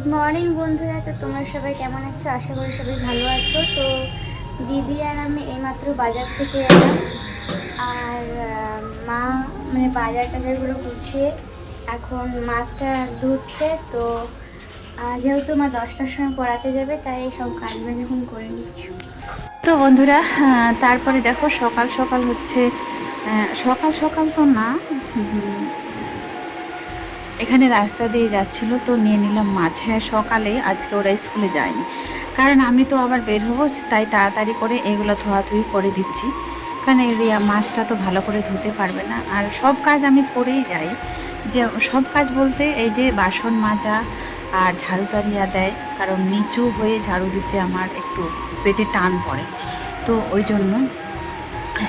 Good morning বন্ধুরা। তো তোমরা সবাই কেমন আছো? আশা করি সবাই ভালো আছো। তো দিদি আর আমি এইমাত্র বাজার থেকে এলাম। আর মা মানে বাজার টাজারগুলো গুছিয়ে এখন মাছটা ধুচ্ছে। তো যেহেতু মা দশটার সময় পড়াতে যাবে, তাই সব কাজগুলো যখন করে নিচ্ছি। তো বন্ধুরা তারপরে দেখো সকাল সকাল হচ্ছে সকাল সকাল তো না এখানে রাস্তা দিয়ে যাচ্ছিল, তো নিয়ে নিলাম মাছ। হ্যাঁ সকালে আজকে ওরা স্কুলে যায়নি। কারণ আমি তো আবার বের হব, তাই তাড়াতাড়ি করে এগুলো ধোয়াধুয়ি করে দিচ্ছি। কারণ রিয়া মাছটা তো ভালো করে ধুতে পারবে না। আর সব কাজ আমি করেই যাই। যে সব কাজ বলতে এই যে বাসন মাজা আর ঝাড়ু টাড়িয়া দেয়, কারণ নিচু হয়ে ঝাড়ু দিতে আমার একটু পেটে টান পড়ে। তো ওই জন্য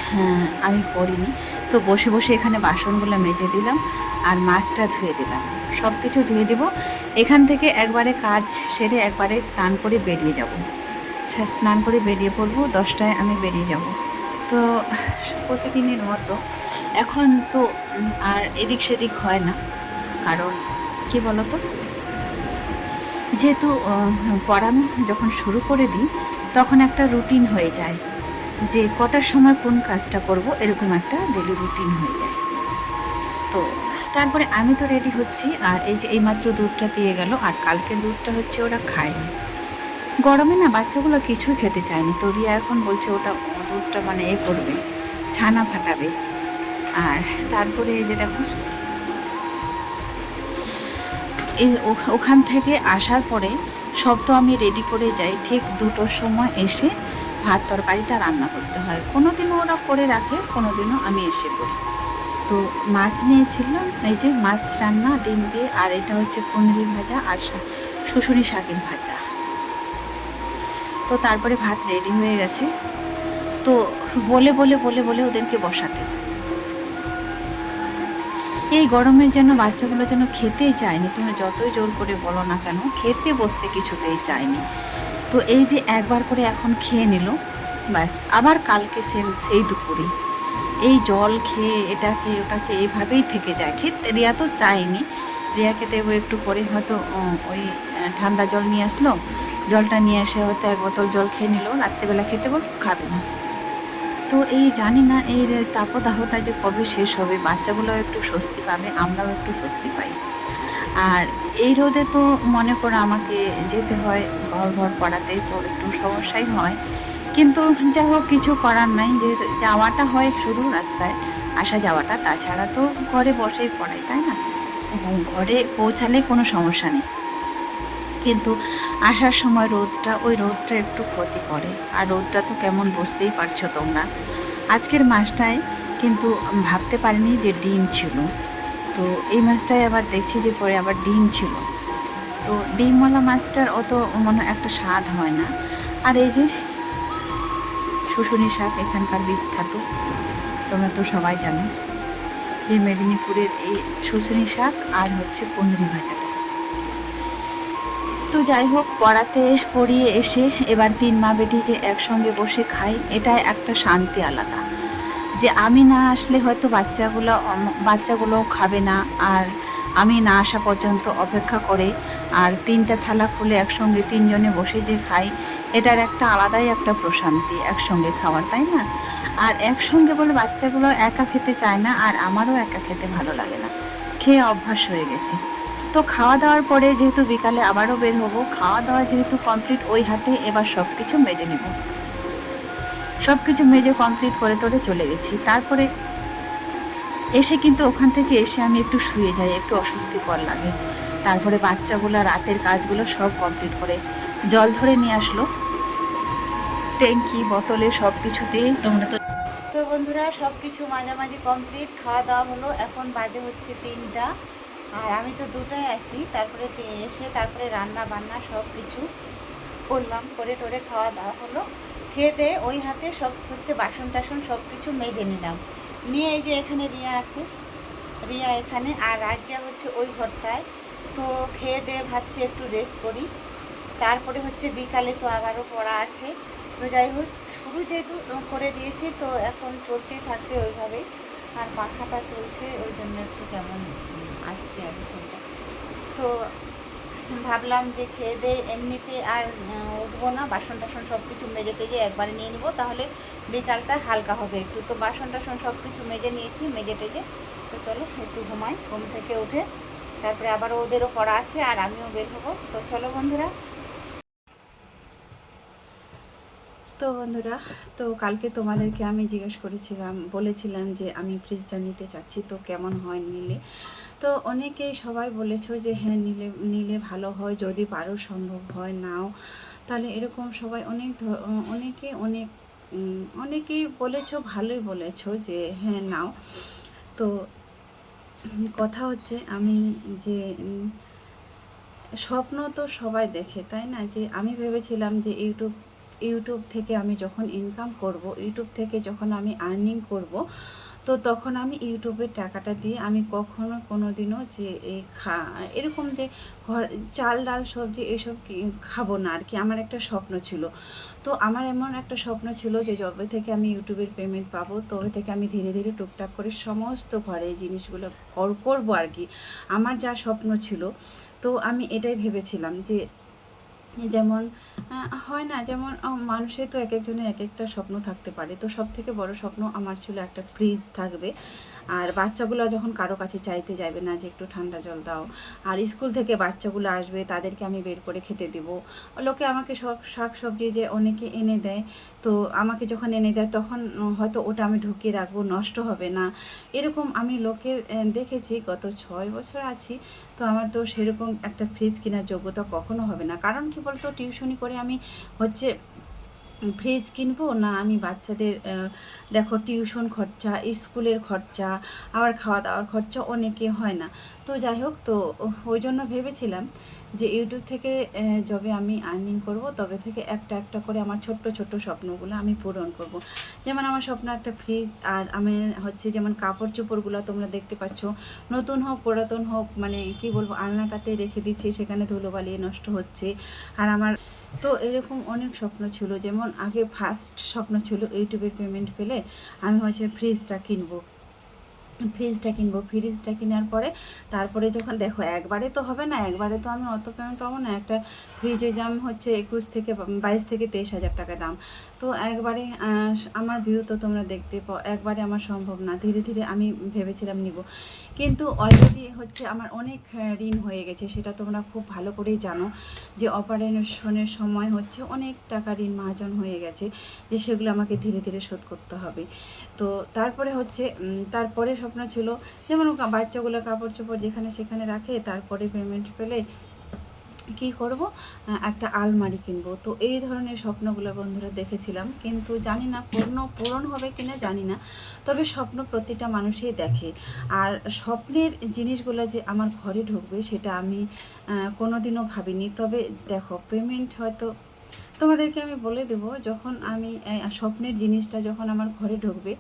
হ্যাঁ আমি করিনি তো বসে বসে এখানে বাসনগুলো মেজে দিলাম। আর মাছটা ধুয়ে দিলাম। সব কিছু ধুয়ে দেবো। এখান থেকে একবারে কাজ সেরে একবারে স্নান করে বেরিয়ে যাব। স্নান করে বেরিয়ে পড়ব, দশটায় আমি বেরিয়ে যাব। তো প্রতিদিনের মতো। এখন তো আর এদিক সেদিক হয় না। কারণ কি বলতো? যেহেতু পড়ানো যখন শুরু করে দিই, তখন একটা রুটিন হয়ে যায়। যে কটার সময় কোন কাজটা করব, এরকম একটা ডেলি রুটিন হয়ে যায়। তো তারপরে আমি তো রেডি হচ্ছি, আর এই যে এইমাত্র দুধটা দিয়ে গেল, আর কালকের দুধটা হচ্ছে ওরা খায়নি গরমে না বাচ্চাগুলো কিছুই খেতে চায়নি তো রিয়া এখন বলছে ওটা দুধটা মানে এ করবে, ছানা ফাটাবে। আর তারপরে এই যে দেখো, এই ওখান থেকে আসার পরে সব তো আমি রেডি করে যাই। ঠিক দুটোর সময় এসে ভাত তরকারিটা রান্না করতে হয়। কোনো দিনও ওরা করে রাখে কোনো দিনও আমি এসে করি। তো মাছ নিয়েছিলাম, এই যে মাছ রান্না, ডিম দিয়ে, আর এটা হচ্ছে কুঁদরি ভাজা আর শুশুনি শাকের ভাজা। তো তারপরে ভাত রেডি হয়ে গেছে। তো বলে বলে বলে বলে ওদেরকে বসাতে। এই গরমের জন্য বাচ্চাগুলো যেন খেতেই চায়নি তুমি যতই জোর করে বলো না কেন, খেতে বসতে কিছুতেই চায়নি। তো এই যে একবার করে এখন খেয়ে নিল, ব্যাস, আবার কালকে সেম সেই দুপুরে এই জল খেয়ে, এটা খেয়ে, ওটা খেয়ে এইভাবেই থেকে যায়। খেতে রিয়া তো চায়নি। রিয়াকে দেবো একটু পরে হয়তো ওই ঠান্ডা জল নিয়ে আসলো। জলটা নিয়ে এসে হয়তো এক বোতল জল খেয়ে নিল। রাত্রেবেলা খেতে বল খাবে না। তো এই জানি না এই তাপদাহটা যে কবে শেষ হবে, বাচ্চাগুলো একটু স্বস্তি পাবে, আমরাও একটু স্বস্তি পাই। আর এই রোদে তো মনে করো আমাকে যেতে হয় ঘর ঘর পড়াতে, তো একটু সমস্যাই হয়। কিন্তু যা হোক কিছু করার নাই। যে যাওয়াটা হয় শুধু রাস্তায়, আসা যাওয়াটা। তাছাড়া তো ঘরে বসেই পড়াই, তাই না? ঘরে পৌঁছালে কোনো সমস্যা নেই। কিন্তু আসার সময় রোদটা, ওই রোদটা একটু ক্ষতি করে। আর রোদটা তো কেমন বুঝতেই পারছ তোমরা। আজকের মাসটায় কিন্তু ভাবতে পারিনি যে ডিম ছিল। তো এই মাছটায় আবার দেখছি যে পরে আবার ডিম ছিল। তো ডিমওয়ালা মাছটার অত মনে একটা স্বাদ হয় না। আর এই যে শুশুনি শাক এখানকার বিখ্যাত, তোমরা তো সবাই জানো। যে মেদিনীপুরের এই শুশুনি শাক আর হচ্ছে কুঁদরি ভাজাটা। তো যাই হোক পড়াতে পড়িয়ে এসে এবার তিন মা বেটি যে একসঙ্গে বসে খাই এটা একটা শান্তি আলাদা। যে আমি না আসলে হয়তো বাচ্চাগুলো বাচ্চাগুলো খাবে না, আর আমি না আসা পর্যন্ত অপেক্ষা করে, আর তিনটা থালা খুলে একসঙ্গে তিনজনে বসে যে খাই এটার একটা আলাদাই একটা প্রশান্তি, একসঙ্গে খাওয়ার, তাই না? আর একসঙ্গে বলে বাচ্চাগুলো একা খেতে চায় না, আর আমারও একা খেতে ভালো লাগে না। খেয়ে অভ্যাস হয়ে গেছে। তো খাওয়া দাওয়ার পরে যেহেতু বিকালে আবারও বের হব, খাওয়া দাওয়া যেহেতু কমপ্লিট, ওই হাতে এবার সব কিছু মেজে নেব। সব কিছু মেজে কমপ্লিট করে টোরে চলে গেছি। তারপরে এসে কিন্তু ওখান থেকে এসে আমি একটু শুয়ে যাই, একটু অস্বস্তিকর লাগে। তারপরে বাচ্চাগুলো, রাতের কাজগুলো সব কমপ্লিট করে জল ধরে নিয়ে আসলো। ট্যাঙ্কি বোতলে সব কিছুতেই তোমরা তো তো বন্ধুরা সব কিছু মাঝামাঝি কমপ্লিট খাওয়া দাওয়া হলো। এখন বাজে হচ্ছে তিনটা। আর আমি তো দুটায় আসি তারপরে এসে তারপরে রান্না বান্না সব কিছু করলাম। করে টোরে খাওয়া দাওয়া হলো। খেয়ে দিয়ে ওই হাতে সব হচ্ছে বাসন টাসন সব কিছু মেজে নিলাম। নিয়ে এই যে এখানে রিয়া আছে। রিয়া এখানে। আর রাজ্যা হচ্ছে ওই ঘরটায়। তো খেয়ে দিয়ে ভাবছি একটু রেস্ট করি। তারপরে হচ্ছে বিকালে তো আবারও পড়া আছে। তো যাই হোক, শুরু যেহেতু করে দিয়েছি, তো এখন চলতেই থাকবে ওইভাবে। আর পাখাটা চলছে, ওই জন্য একটু কেমন আসছে আর কি ছবিটা। তো ভাবলাম যে খেয়ে দিয়ে এমনিতে আর উঠবো না, বাসন টাসন সব কিছু মেজে টেজে একবারে নিয়ে নেব, তাহলে বিকালটা হালকা হবে একটু। তো বাসন টাসন সব কিছু মেজে নিয়েছি, মেজে টেজে। তো চলো, একটু ঘুমাই, ঘুম থেকে উঠে। তারপরে আবার ওদেরও পড়া আছে, আর আমিও বের হব। তো চলো বন্ধুরা তো বন্ধুরা, তো কালকে তোমাদেরকে আমি জিজ্ঞেস করেছিলাম, বলেছিলাম যে আমি ফ্রিজটা নিতে চাচ্ছি, তো কেমন হয় নিলে? তো অনেকেই সবাই বলেছ যে হ্যাঁ নিলে নিলে ভালো হয়, যদি পারো সম্ভব হয়, নাও। তাহলে এরকম সবাই অনেক অনেকে অনেক অনেকেই বলেছ, ভালোই বলেছ যে হ্যাঁ নাও। তো কথা হচ্ছে, আমি যে স্বপ্ন তো সবাই দেখে, তাই না? যে, আমি ভেবেছিলাম যে, ইউটিউব ইউটিউব থেকে আমি যখন ইনকাম করব ইউটিউব থেকে যখন আমি আর্নিং করব, তো তখন আমি ইউটিউবের টাকাটা দিয়ে আমি কখনো কোনো দিনও যে এই খা, এরকম যে ঘর, চাল, ডাল, সবজি এসব খাব না আর কি আমার একটা স্বপ্ন ছিল। তো আমার এমন একটা স্বপ্ন ছিল যে যবে থেকে আমি ইউটিউবের পেমেন্ট পাবো, তবে থেকে আমি ধীরে ধীরে টুকটাক করে সমস্ত ঘরের জিনিসগুলো কর- করব আর কি আমার যা স্বপ্ন ছিল, তো আমি এটাই ভেবেছিলাম যে যেমন হয় না, যেমন মানুষের তো এক একজনের এক একটা স্বপ্ন থাকতে পারে। তো সব থেকে বড় স্বপ্ন আমার ছিল একটা ফ্রিজ থাকবে। আর বাচ্চাগুলো যখন কারও কাছে চাইতে যাবে না যে একটু ঠান্ডা জল দাও, আর স্কুল থেকে বাচ্চাগুলো আসবে, তাদেরকে আমি বের করে খেতে দেব। লোকে আমাকে সব শাক সবজি যে অনেকে এনে দেয়, তো আমাকে যখন এনে দেয়, তখন হয়তো ওটা আমি ঢুকিয়ে রাখব, নষ্ট হবে না। এরকম আমি লোকের দেখেছি, গত ছয় বছর আছি, তো আমার তো সেরকম একটা ফ্রিজ কেনার যোগ্যতা কখনো হবে না। কারণ কি বলতো টিউশনি করে আমি হচ্ছে ফ্রিজ কিনবো, না আমি বাচ্চাদের দেখো টিউশন খরচা, স্কুলের খরচা, আবার খাওয়া দাওয়ার খরচা অনেকে হয় না। তো যাই হোক, তো ওই জন্য ভেবেছিলাম যে ইউটিউব থেকে যবে আমি আর্নিং করব, তবে থেকে একটা একটা করে আমার ছোট্ট ছোট্ট স্বপ্নগুলো আমি পূরণ করব। যেমন আমার স্বপ্ন একটা ফ্রিজ আর আমি হচ্ছে যেমন কাপড় চোপড়গুলো তোমরা দেখতে পাচ্ছ, নতুন হোক, পুরাতন হোক মানে কি বলব, আলনাটাতে রেখে দিচ্ছি, সেখানে ধুলোবালি নষ্ট হচ্ছে। আর আমার, তো এরকম অনেক স্বপ্ন ছিল, যেমন আগে ফার্স্ট স্বপ্ন ছিল ইউটিউবের পেমেন্ট পেলে আমি হচ্ছে ফ্রিজটা কিনবো। ফ্রিজটা কিনবো। ফ্রিজটা কেনার পরে তারপরে যখন দেখো একবারে তো হবে না, একবারে তো আমি অত পেমেন্ট পাবো না? একটা ফ্রিজের দাম হচ্ছে একুশ থেকে বাইশ থেকে তেইশ হাজার টাকা দাম। তো একবারে আমার ভিউ তো তোমরা দেখতে পাও, একবারে আমার সম্ভব না। ধীরে ধীরে আমি ভেবেছিলাম নিব। কিন্তু অলরেডি হচ্ছে আমার অনেক ঋণ হয়ে গেছে, সেটা তোমরা খুব ভালো করেই জানো যে অপারেশনের সময় হচ্ছে অনেক টাকা ঋণ মহাজন হয়ে গেছে, যে সেগুলো আমাকে ধীরে ধীরে শোধ করতে হবে। তো তারপরে হচ্ছে তারপরে স্বপ্ন ছিল, যেমন বাচ্চাগুলো কাপড় চোপড় যেখানে সেখানে রাখে, তারপরে পেমেন্ট পেলে কি করব? একটা আলমারি কিনবো। তো এই ধরনের স্বপ্নগুলো বন্ধুরা দেখেছিলাম, কিন্তু জানি না পূর্ণ, পূরণ হবে কিনা জানি না। তবে স্বপ্ন প্রতিটা মানুষই দেখে। আর স্বপ্নের জিনিসগুলো যে আমার ঘরে ঢুকবে, সেটা আমি কোনোদিনও ভাবিনি। তবে দেখো পেমেন্ট হয়তো তোমাদেরকে আমি বলে দেবো, যখন আমি স্বপ্নের জিনিসটা যখন আমার ঘরে ঢুকবে,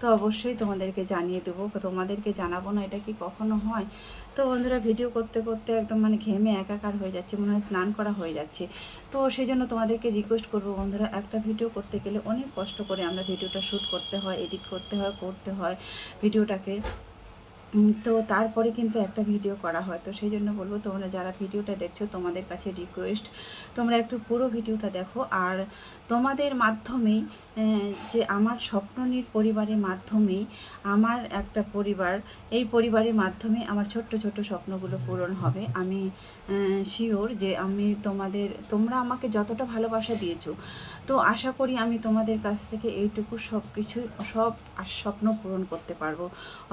তো অবশ্যই তোমাদেরকে জানিয়ে দেবো। তোমাদেরকে জানাব না এটা কি কখনো হয়? তো বন্ধুরা, ভিডিও করতে করতে একদম মানে ঘেমে একাকার হয়ে যাচ্ছে, মনে হয় স্নান করা হয়ে যাচ্ছে। তো সেই জন্য তোমাদেরকে রিকোয়েস্ট করব বন্ধুরা, একটা ভিডিও করতে গেলে অনেক কষ্ট করে আমরা ভিডিওটা শ্যুট করতে হয় এডিট করতে হয় করতে হয়, ভিডিওটাকে তো তারপরে কিন্তু একটা ভিডিও করা হয়। তো সেই জন্য বলব, তোমরা যারা ভিডিওটা দেখছ, তোমাদের কাছে রিকোয়েস্ট তোমরা একটু পুরো ভিডিওটা দেখো। আর তোমাদের মাধ্যমেই যে আমার স্বপ্ননীর পরিবারের মাধ্যমেই আমার একটা পরিবার, এই পরিবারের মাধ্যমে আমার ছোট্ট ছোট্ট স্বপ্নগুলো পূরণ হবে। আমি শিওর যে আমি তোমাদের, তোমরা আমাকে যতটা ভালোবাসা দিয়েছ, তো আশা করি আমি তোমাদের কাছ থেকে এইটুকু সব কিছু সব স্বপ্ন পূরণ করতে পারব।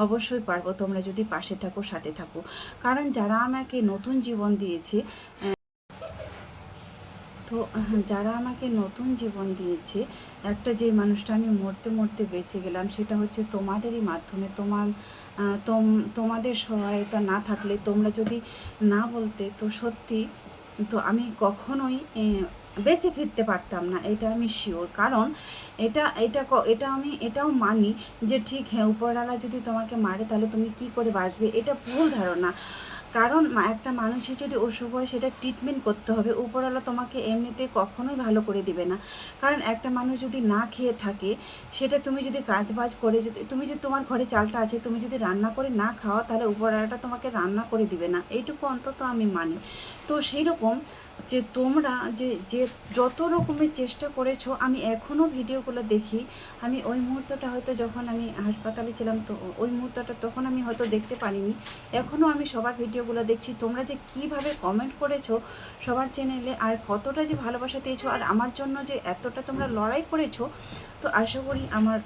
অবশ্যই পারব। তোমরা যদি পাশে থাকো, সাথে থাকো। কারণ যারা আমাকে নতুন জীবন দিয়েছে তো যারা আমাকে নতুন জীবন দিয়েছে, একটা যে মানুষটা আমি মরতে মরতে বেঁচে গেলাম, সেটা হচ্ছে তোমাদেরই মাধ্যমে। তোমার তোম- তোমাদের সহায়তা না থাকলে তোমরা যদি না বলতে, তো সত্যি, তো আমি কখনোই বেঁচে ফিরতে পারতাম না, এটা আমি শিওর কারণ এটা এটা এটা আমি, এটাও মানি যে, ঠিক হ্যাঁ উপরওয়ালা যদি তোমাকে মারে, তাহলে তুমি কি করে বাঁচবে? এটা ভুল ধারণা। কারণ একটা মানুষের যদি অসুখ হয়, সেটা ট্রিটমেন্ট করতে হবে। উপরওয়ালা তোমাকে এমনিতে কখনোই ভালো করে দিবে না। কারণ একটা মানুষ যদি না খেয়ে থাকে, সেটা তুমি যদি কাজ বাজ করে যদি, তুমি যদি তোমার ঘরে চালটা আছে, তুমি যদি রান্না করে না খাওয়া তাহলে উপরওয়ালাটা তোমাকে রান্না করে দিবে না। এইটুকু অন্তত আমি মানি। তো সেই রকম যে তোমরা যে যে যত রকমের চেষ্টা করেছ, আমি এখনও ভিডিওগুলো দেখি। আমি ওই মুহূর্তটা হয়তো যখন আমি হাসপাতালে ছিলাম, তো ওই মুহূর্তটা তখন আমি হয়তো দেখতে পারিনি। এখনও আমি সবার ভিডিওগুলো দেখছি, তোমরা যে কীভাবে কমেন্ট করেছ সবার চ্যানেলে আর কতটা যে ভালোবাসা দিয়েছ আর আমার জন্য যে এতটা তোমরা লড়াই করেছ, তো আশা করি আমার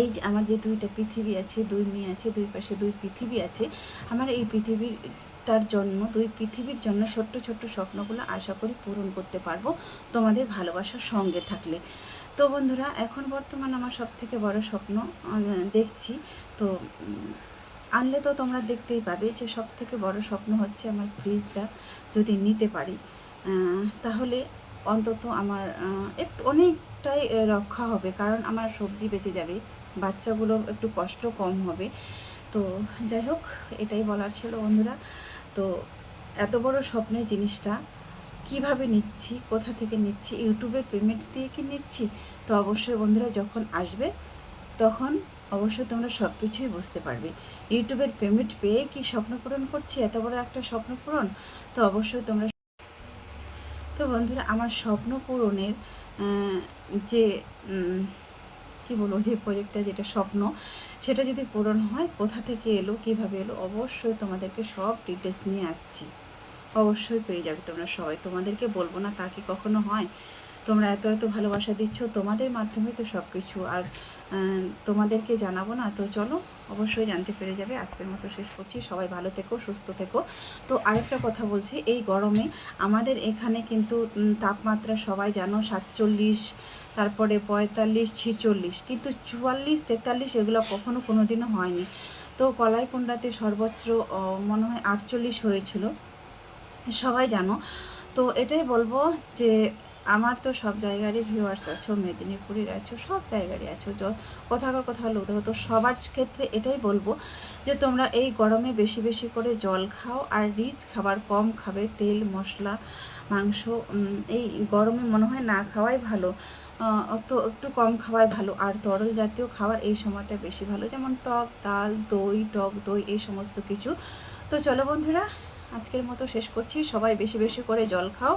এই যে আমার যে দুইটা পৃথিবী আছে, দুই মেয়ে আছে, দুই পাশে দুই পৃথিবী আছে, আমার এই পৃথিবীটার জন্য, দুই পৃথিবীর জন্য ছোট্ট ছোট্ট স্বপ্নগুলো আশা করি পূরণ করতে পারব তোমাদের ভালোবাসার সঙ্গে থাকলে। তো বন্ধুরা, এখন বর্তমান আমার সব থেকে বড় স্বপ্ন দেখছি, তো আনলে তো তোমরা দেখতেই পাবে যে সব থেকে বড় স্বপ্ন হচ্ছে আমার ফ্রিজটা যদি নিতে পারি। তাহলে অন্তত আমার একটু অনেকটাই রক্ষা হবে, কারণ আমার সবজি বেঁচে যাবে, বাচ্চাগুলো একটু কষ্ট কম হবে। তো যাই হোক, এটাই বলার ছিল বন্ধুরা। তো এত বড় স্বপ্নের জিনিসটা কীভাবে নিচ্ছি, কোথা থেকে নিচ্ছি, ইউটিউবের পেমেন্ট দিয়ে কি নিচ্ছি, তো অবশ্যই বন্ধুরা যখন আসবে, তখন অবশ্যই তোমরা সব কিছুই বুঝতে পারবে। ইউটিউবের পেমেন্ট পেয়ে কি স্বপ্ন পূরণ করছি? এত বড় একটা স্বপ্ন পূরণ? তো অবশ্যই তোমরা তো বন্ধুরা, আমার স্বপ্ন পূরণের যে কি বলব, যে প্রজেক্টটা যেটা স্বপ্ন, সেটা যদি পূরণ হয়, কোথা থেকে এলো, কীভাবে এলো, অবশ্যই তোমাদেরকে সব ডিটেলস নিয়ে আসছি। অবশ্যই পেয়ে যাবে তোমরা সবাই। তোমাদেরকে বলব না তা কি কখনো হয়? তোমরা এত এত ভালোবাসা দিচ্ছ, তোমাদের মাধ্যমে তো সব কিছু আর তোমাদেরকে জানাব না, তো চলো অবশ্যই জানতে পেরে যাবে। আজকের মতো শেষ করছি। সবাই ভালো থেকো, সুস্থ থেকো। তো আরেকটা কথা বলছি, এই গরমে আমাদের এখানে কিন্তু তাপমাত্রা সবাই জানো সাতচল্লিশ, তারপরে পঁয়তাল্লিশ, ছিচল্লিশ, কিন্তু চুয়াল্লিশ, তেতাল্লিশ এগুলো কখনো কোনো দিনও হয়নি। তো কলাইকুণ্ডাতে সর্বোচ্চ মনে হয় আটচল্লিশ হয়েছিল। সবাই জানো। তো এটাই বলব যে আমার তো সব জায়গারই ভিউয়ার্স আছো, মেদিনীপুরের আছো, সব জায়গারই আছো। কোথাকার কোথাও লোক দেখো, তো সবার ক্ষেত্রে এটাই বলব যে তোমরা এই গরমে বেশি বেশি করে জল খাও আর রিচ খাবার কম খাবে, তেল, মশলা, মাংস এই গরমে মনে হয় না খাওয়াই ভালো। তো একটু কম খাওয়াই ভালো। আর তরল জাতীয় খাবার এই সময়টা বেশি ভালো, যেমন টক, ডাল, দই, টক দই, এই সমস্ত কিছু। তো চলো বন্ধুরা, আজকের মতো শেষ করছি। সবাই বেশি বেশি করে জল খাও।